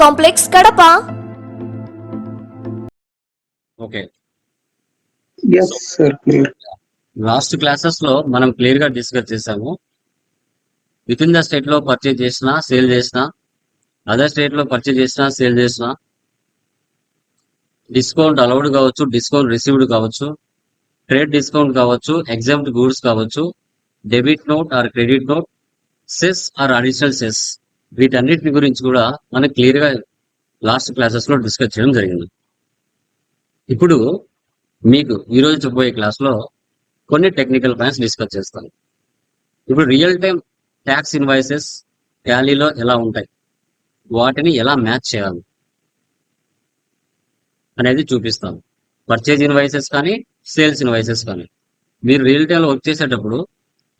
complex Kadapa. Okay. Last క్లాసెస్లో మనం క్లియర్గా డిస్కస్ చేసాము విత్ ఇన్ ద స్టేట్లో పర్చేజ్ చేసిన సేల్ చేసిన అదర్ స్టేట్లో పర్చేజ్ చేసిన సేల్ చేసిన డిస్కౌంట్ అలౌడ్ కావచ్చు డిస్కౌంట్ రిసీవ్డ్ కావచ్చు ట్రేడ్ డిస్కౌంట్ కావచ్చు ఎగ్జామ్ట్ గూడ్స్ కావచ్చు debit note or credit note cess or additional cess వీటన్నిటిని గురించి కూడా మనం క్లియర్గా లాస్ట్ క్లాసెస్లో డిస్కస్ చేయడం జరిగింది. ఇప్పుడు మీకు ఈరోజు చెప్పబోయే క్లాస్లో కొన్ని టెక్నికల్ పాయింట్స్ డిస్కస్ చేస్తాను. ఇప్పుడు రియల్ టైం ట్యాక్స్ ఇన్వాయిసెస్ ట్యాలీలో ఎలా ఉంటాయి? వాటిని ఎలా మ్యాచ్ చేయాలి? అనేది చూపిస్తాను. పర్చేజ్ ఇన్వాయిసెస్ కానీ సేల్స్ ఇన్వాయిసెస్ కానీ. మీరు రియల్ టైంలో వర్క్ చేసేటప్పుడు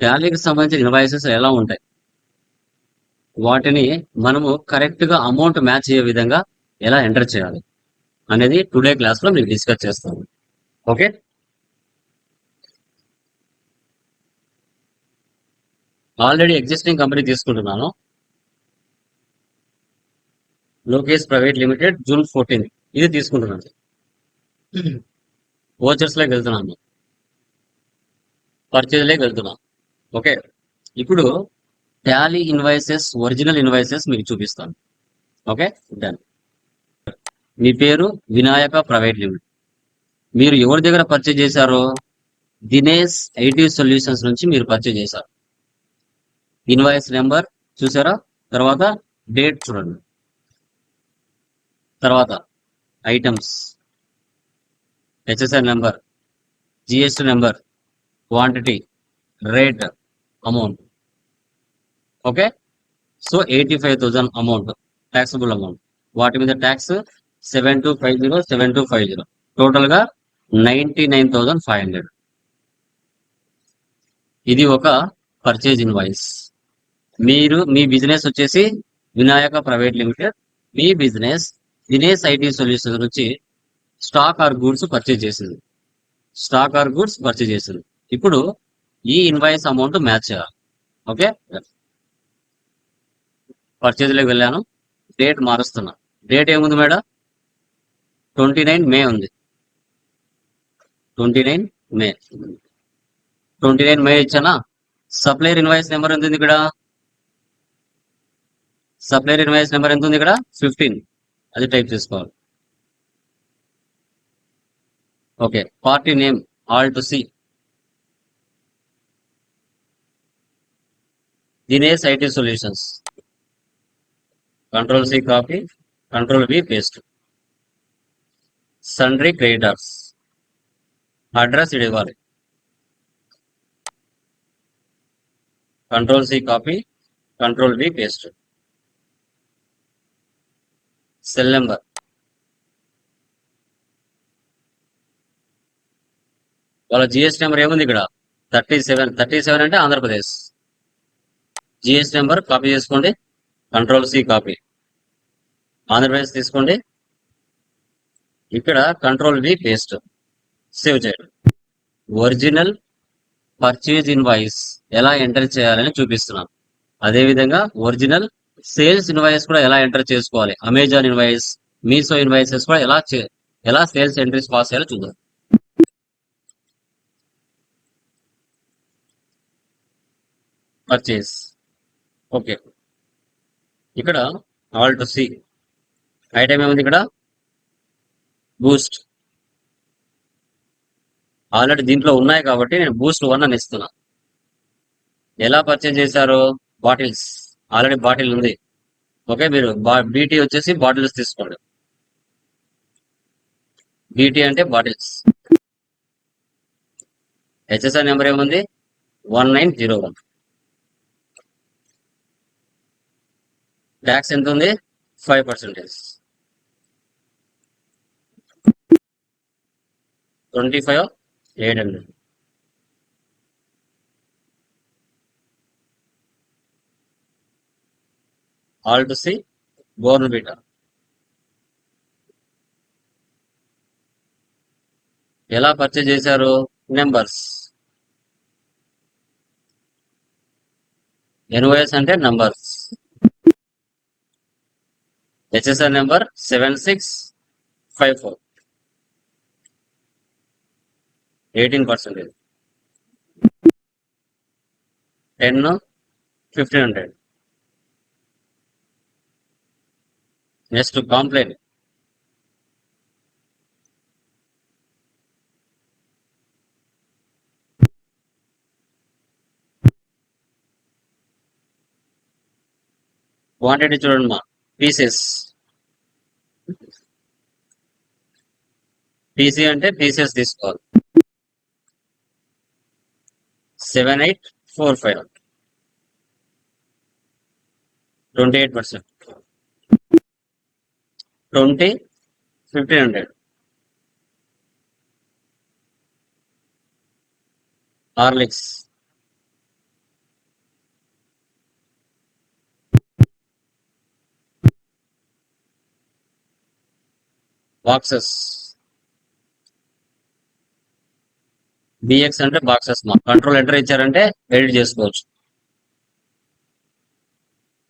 ట్యాలీకి సంబంధించిన ఇన్వాయిసెస్ ఎలా ఉంటాయి? వాటిని మనము కరెక్ట్గా అమౌంట్ మ్యాచ్ అయ్యే విధంగా ఎలా ఎంటర్ చేయాలి అనేది టుడే క్లాస్లో మీకు డిస్కస్ చేస్తాను. ఓకే ఆల్రెడీ ఎగ్జిస్టింగ్ కంపెనీ తీసుకుంటున్నాను. Lokesh private limited June fourteen. ఇది తీసుకుంటున్నాను. ఓచర్స్లోకి వెళ్తున్నాను. పర్చేజ్లోకి వెళ్తున్నాను. ఓకే ఇప్పుడు టాలీ ఇన్వాయిసెస్ ఒరిజినల్ ఇన్వాయిసెస్ మీకు చూపిస్తాను. ఓకే డన్ మీ పేరు వినాయక ప్రైవేట్ లిమిటెడ్ మీరు ఎవరి దగ్గర పర్చేజ్ చేశారో దినేష్ ఐటీ సొల్యూషన్స్ నుంచి మీరు పర్చేజ్ చేశారు. ఇన్వాయిస్ నెంబర్ చూసారా? తర్వాత డేట్ చూడండి. తర్వాత items HSR number GST number quantity rate amount okay? So eighty five thousand amount taxable amount వాటి మీద tax seven two five zero seven two five zero. టోటల్గా ninety nine thousand five hundred. ఇది ఒక purchase invoice మీరు మీ business వచ్చేసి Vinayaka private limited మీ business Dinesh IT solutions నుంచి స్టాక్ ఆర్ గూడ్స్ పర్చేజ్ చేసింది. స్టాక్ ఆర్ గూడ్స్ పర్చేజ్ చేసింది. ఇప్పుడు ఈ ఇన్వాయిస్ అమౌంట్ మ్యాచ్ చేయాలి ఓకే? పర్చేజ్లోకి వెళ్ళాను. డేట్ మారుస్తున్నా. డేట్ ఏముంది మేడం? ట్వంటీ నైన్ మే ఉంది. Twenty nine May twenty nine May ఇచ్చానా? Supplier invoice number ఎంత ఉంది ఇక్కడ? సప్లైర్ ఇన్వాయిస్ నెంబర్ ఎంత ఉంది ఇక్కడ? ఫిఫ్టీన్ అది టైప్ చేసుకోవాలి. Okay party name alt to C Dinesh IT solutions control C copy control B paste sundry creditors address ఇది ఇవ్వాలి. Control C copy control B paste cell number వాళ్ళ GST number ఏముంది ఇక్కడ? Thirty seven. థర్టీ సెవెన్ అంటే Andhra Pradesh. GST number copy చేసుకోండి. Control C copy Andhra Pradesh తీసుకోండి. ఇక్కడ control V paste save చేయండి. ఒరిజినల్ పర్చేజ్ ఇన్వాయిస్ ఎలా ఎంటర్ చేయాలని చూపిస్తున్నాను. అదేవిధంగా ఒరిజినల్ సేల్స్ ఇన్వాయిస్ కూడా ఎలా ఎంటర్ చేసుకోవాలి? అమెజాన్ ఇన్వాయిస్ మీషో ఇన్వాయిసెస్ కూడా ఎలా ఎలా సేల్స్ ఎంట్రీస్ పాస్ చేయాలో చూద్దాం. పర్చేస్ ఓకే ఇక్కడ ఆల్ టు సి ఐటమ్ ఏముంది ఇక్కడ? బూస్ట్ ఆల్రెడీ దీంట్లో ఉన్నాయి కాబట్టి నేను బూస్ట్ వన్ అని ఇస్తున్నా. ఎలా పర్చేజ్ చేశారు? బాటిల్స్ ఆల్రెడీ బాటిల్ ఉంది. ఓకే మీరు బీటీ వచ్చేసి బాటిల్స్ తీసుకోండి. బీటీ అంటే బాటిల్స్ హెచ్ఎస్ఆర్ నెంబర్ ఏముంది? One nine zero one tax ఎంత ఉంది? Five percentage twenty five eight hundred alt to C Bournvita ఎలా పర్చేజ్ చేశారు? నెంబర్స్ ఎన్ఓఎస్ అంటే numbers HSR number seven six five four. Eighteen percentage. Ten fifteen hundred. Next complaint. Quantity చూడండి మా pieces. PC అంటే pieces తీసుకోవాలి. Seven eight four five twenty eight percent twenty fifteen hundred Horlicks boxes. BX అంటే boxes మా. Control enter ఇచ్చారంటే edit చేసుకోవచ్చు.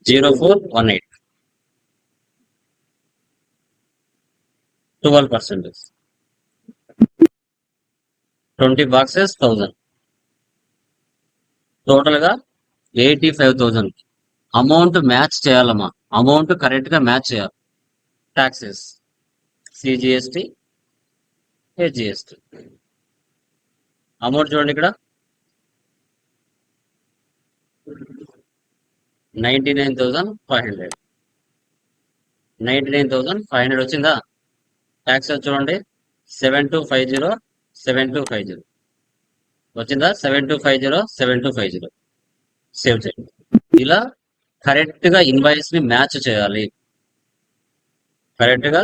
Zero four one eight. Twelve percentage twenty boxes thousand టోటల్గా eighty five thousand amount match చేయాలమ్మా. Amount కరెక్ట్గా match చేయాలి. Taxes. CGST HGST amount చూడండి ఇక్కడ. Ninety nine thousand five hundred. Ninety nine thousand five hundred వచ్చిందా? Tax చూడండి. Seven two five zero seven two five zero. వచ్చిందా? Seven two five zero seven two five zero. Save చేయండి. ఇలా కరెక్ట్గా ఇన్వాయిస్ని match చేయాలి. కరెక్ట్గా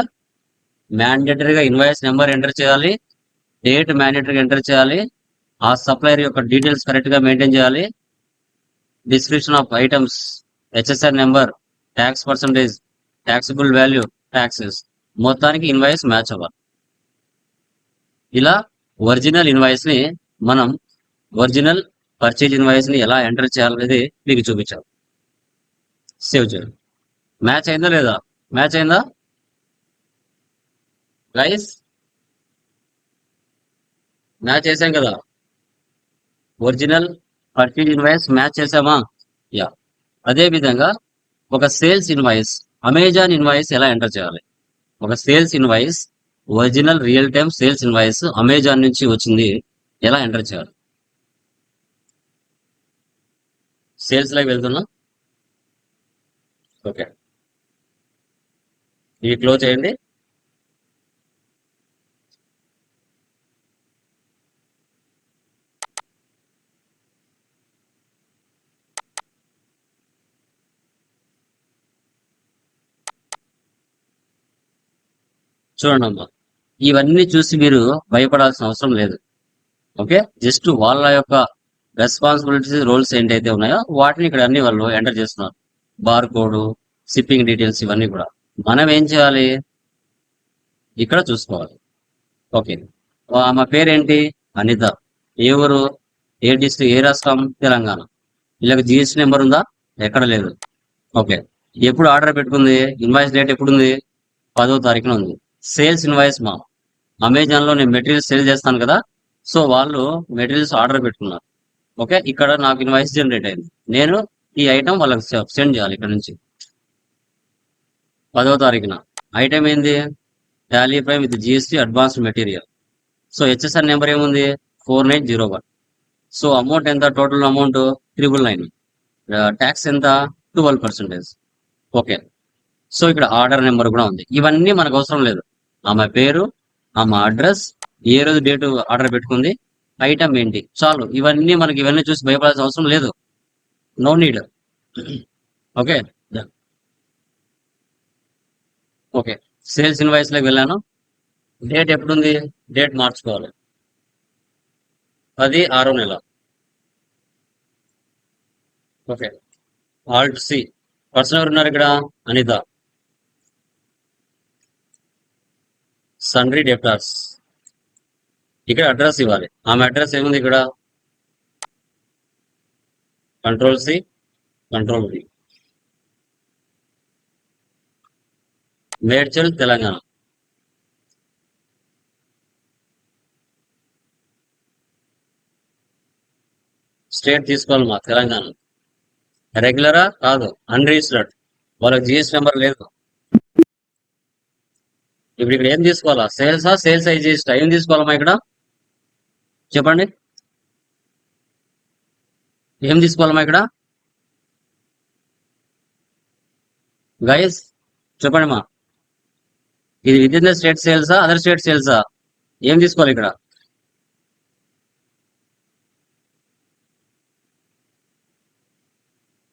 మ్యాండేటరీగా ఇన్వాయిస్ నెంబర్ ఎంటర్ చేయాలి. డేట్ మ్యాండేటరీగా ఎంటర్ చేయాలి. ఆ సప్లైర్ యొక్క డీటెయిల్స్ కరెక్ట్గా మెయింటైన్ చేయాలి. Description of items HSR number tax percentage taxable value taxes మొత్తానికి ఇన్వాయిస్ మ్యాచ్ అవ్వాలి. ఇలా ఒరిజినల్ ఇన్వాయిస్ని మనం ఒరిజినల్ పర్చేజ్ ఇన్వాయిస్ని ఎలా ఎంటర్ చేయాలనేది మీకు చూపించాం సేవ్ చేయండి మ్యాచ్ అయిందా లేదా? మ్యాచ్ అయిందా? గైస్ మ్యాచ్ చేసాం కదా? ఒరిజినల్ పర్చేజ్ ఇన్వాయిస్ మ్యాచ్ చేసామా యా అదే విధంగా ఒక సేల్స్ ఇన్వాయిస్ అమెజాన్ ఇన్వాయిస్ ఎలా ఎంటర్ చేయాలి? ఒక sales invoice original real time sales invoice Amazon నుంచి వచ్చింది. ఎలా ఎంటర్ చేయాలి? సేల్స్ లాగా వెళ్తున్నా? ఓకే ఇవి క్లోజ్ చేయండి. చూడండి అమ్మా. ఇవన్నీ చూసి మీరు భయపడాల్సిన అవసరం లేదు. ఓకే? జస్ట్ వాళ్ళ యొక్క రెస్పాన్సిబిలిటీస్ రోల్స్ ఏంటైతే ఉన్నాయో వాటిని ఇక్కడ అన్ని వాళ్ళు ఎంటర్ చేస్తున్నారు. బార్ కోడ్ షిప్పింగ్ డీటెయిల్స్ ఇవన్నీ కూడా. మనం ఏం చేయాలి? ఇక్కడ చూసుకోవాలి. ఓకే. ఆమె పేరేంటి? అనిత. ఏ ఊరు? ఏ డిస్ట్రిక్ట్ ఏ రాష్ట్రం? తెలంగాణ. వీళ్ళకి జిఎస్టీ నెంబర్ ఉందా? ఎక్కడ లేదు. ఓకే. ఎప్పుడు ఆర్డర్ పెట్టుకుంది? ఇన్వాయిస్ డేట్ ఎప్పుడు ఉంది పదో తారీఖున ఉంది. సేల్స్ ఇన్వాయిస్ మా అమెజాన్లో నేను మెటీరియల్స్ సేల్ చేస్తాను కదా సో వాళ్ళు మెటీరియల్స్ ఆర్డర్ పెట్టుకున్నారు. ఓకే ఇక్కడ నాకు ఇన్వాయిస్ జనరేట్ అయింది. నేను ఈ ఐటమ్ వాళ్ళకి సెండ్ చేయాలి ఇక్కడ నుంచి. పదవ తారీఖున. ఐటమ్ ఏంది? Tally Prime with GST advanced material. So HSR number ఏముంది? Four nine zero one. So amount ఎంత? Total amount triple nine. Tax ఎంత? Twelve percentage. ఓకే. సో ఇక్కడ ఆర్డర్ నెంబర్ కూడా ఉంది. ఇవన్నీ మనకు అవసరం లేదు. ఆమె పేరు ఆమె అడ్రస్ ఏ రోజు డేట్ ఆర్డర్ పెట్టుకుంది ఐటమ్ ఏంటి? చాలు. ఇవన్నీ మనకి ఇవన్నీ చూసి భయపడాల్సిన అవసరం లేదు. No need. Okay? Okay. Sales ఇన్వాయిస్లోకి వెళ్ళాను. డేట్ ఎప్పుడుంది? డేట్ మార్చుకోవాలి. పది ఆరో నెల. ఓకే. Alt C. పర్సన్ ఎవరు ఉన్నారు ఇక్కడ? అనిత. సండ్రీ డెప్టార్స్ ఇక్కడ అడ్రస్ ఇవ్వాలి. ఆమె అడ్రస్ ఏముంది ఇక్కడ? Control C control V Medchal Telangana. State తీసుకోవాలి మా తెలంగాణ రెగ్యులరా కాదు. అన్రిజిస్టర్డ్ వాళ్ళకి జిఎస్ నెంబర్ లేదు. ఇప్పుడు ఇక్కడ ఏం తీసుకోవాలా? సేల్సా సేల్స్ ఐజిఎస్టా ఏం తీసుకోవాలమ్మా ఇక్కడ? చెప్పండి. ఏం తీసుకోవాలమ్మా ఇక్కడ? గైస్ చెప్పండి మా ఇది విత్ ఇన్ ద స్టేట్ సేల్సా అదర్ స్టేట్ సేల్సా ఏం తీసుకోవాలి ఇక్కడ?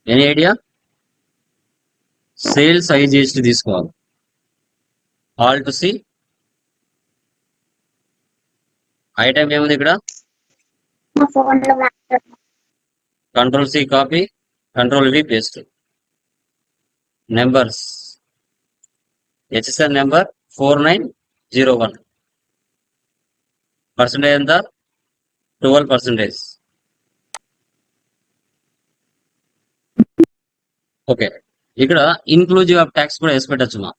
ఎనీ ఐడియా సేల్స్ ఐజిఎస్టీ తీసుకోవాలి. ఆల్ టు సి ఐటమ్ ఏముంది ఇక్కడ? Control C copy control V paste numbers HSR number four nine zero one percentage ఎంత? ట్వెల్వ్ పర్సంటేజ్ ఓకే ఇక్కడ ఇన్క్లూజివ్ ఆఫ్ ట్యాక్స్ కూడా వేసి పెట్టచ్చు మా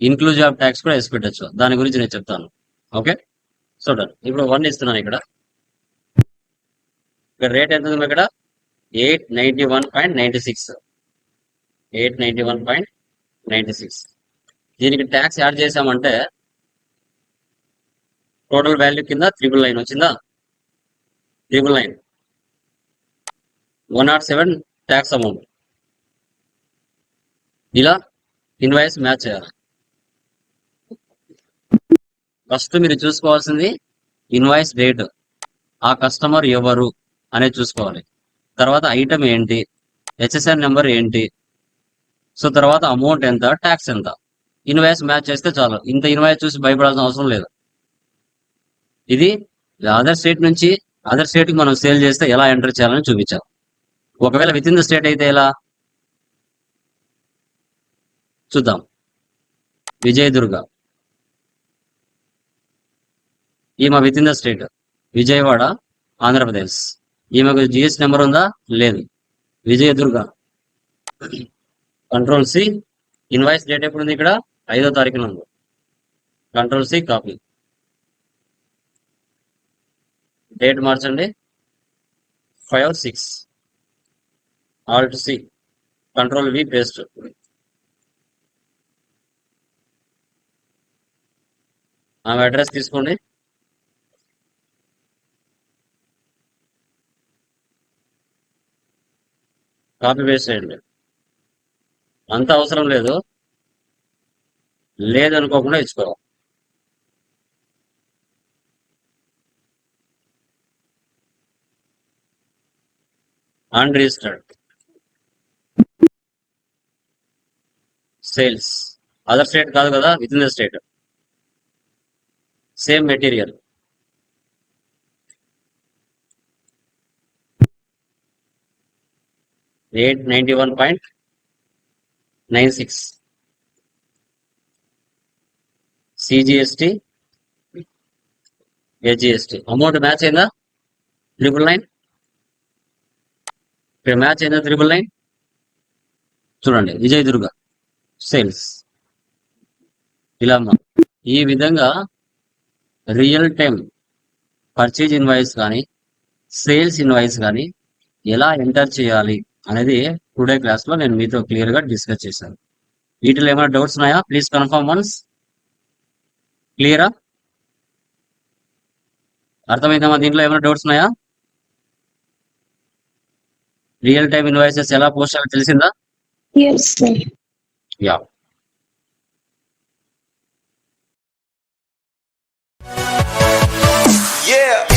ఇన్క్లూజివ్ ఆఫ్ ట్యాక్స్ కూడా వేసి పెట్టచ్చు. దాని గురించి నేను చెప్తాను. ఓకే చూడండి ఇప్పుడు వన్ ఇస్తున్నాను ఇక్కడ. ఇక్కడ రేట్ ఎంత ఉంది ఇక్కడ? Eight ninety one point ninety six eight ninety one point ninety six దీనికి ట్యాక్స్ యాడ్ చేసామంటే టోటల్ వాల్యూ కింద త్రిబుల్ నైన్ వచ్చిందా? Triple nine one nought seven tax amount ఇలా ఇన్వాయిస్ మ్యాచ్ చేయాలి. ఫస్ట్ మీరు చూసుకోవాల్సింది ఇన్వాయిస్ డేట్ ఆ కస్టమర్ ఎవరు అనేది చూసుకోవాలి. తర్వాత ఐటమ్ ఏంటి హెచ్ఎస్ఆర్ నెంబర్ ఏంటి సో తర్వాత అమౌంట్ ఎంత ట్యాక్స్ ఎంత. ఇన్వాయిస్ మ్యాచ్ చేస్తే చాలు. ఇంత ఇన్వాయిస్ చూసి భయపడాల్సిన అవసరం లేదు. ఇది అదర్ స్టేట్ నుంచి అదర్ స్టేట్కి మనం సేల్ చేస్తే ఎలా ఎంటర్ చేయాలని చూపించాం. ఒకవేళ విత్ ఇన్ ద స్టేట్ అయితే ఎలా? చూద్దాం. విజయదుర్గ. ఈమె with in the state Vijayawada Andhra Pradesh. ఈమెకు జిఎస్ నెంబర్ ఉందా? లేదు. Vijayadurga. Control C invoice date ఎప్పుడు ఉంది ఇక్కడ? ఐదో తారీఖున ఉంది కంట్రోల్ సి కాపీ డేట్ మార్చండి. Five six alt C control V paste ఆమె అడ్రస్ తీసుకోండి. కాపీ పేస్ట్ చేయండి. అంత అవసరం లేదు. లేదనుకోకుండా ఇచ్చుకోవాలి. అన్రిజిస్టర్డ్ సేల్స్ అదర్ స్టేట్ కాదు కదా with in the state same material eight ninety one point nine six. CGST HGST amount match అయిందా? ట్రిపుల్ నైన్ ఇక్కడ మ్యాచ్ అయిందా ట్రిపుల్ నైన్ చూడండి విజయ్ దుర్గ సేల్స్. ఇలా ఈ విధంగా రియల్ టైం పర్చేజ్ ఇన్వాయిస్ కానీ సేల్స్ ఇన్వాయిస్ కానీ ఎలా ఎంటర్ చేయాలి? అనేది టుడే క్లాస్లో నేను మీతో క్లియర్గా డిస్కస్ చేశాను. వీటిలో ఏమైనా డౌట్స్ ఉన్నాయా? ప్లీజ్ కన్ఫర్మ్ వన్స్ క్లియరా అర్థమైందమ్మా? దీంట్లో ఏమైనా డౌట్స్ ఉన్నాయా? రియల్ టైమ్ ఇన్వాయిసెస్ ఎలా పోస్ట్ చేయాలో తెలిసిందా? Yeah Yeah.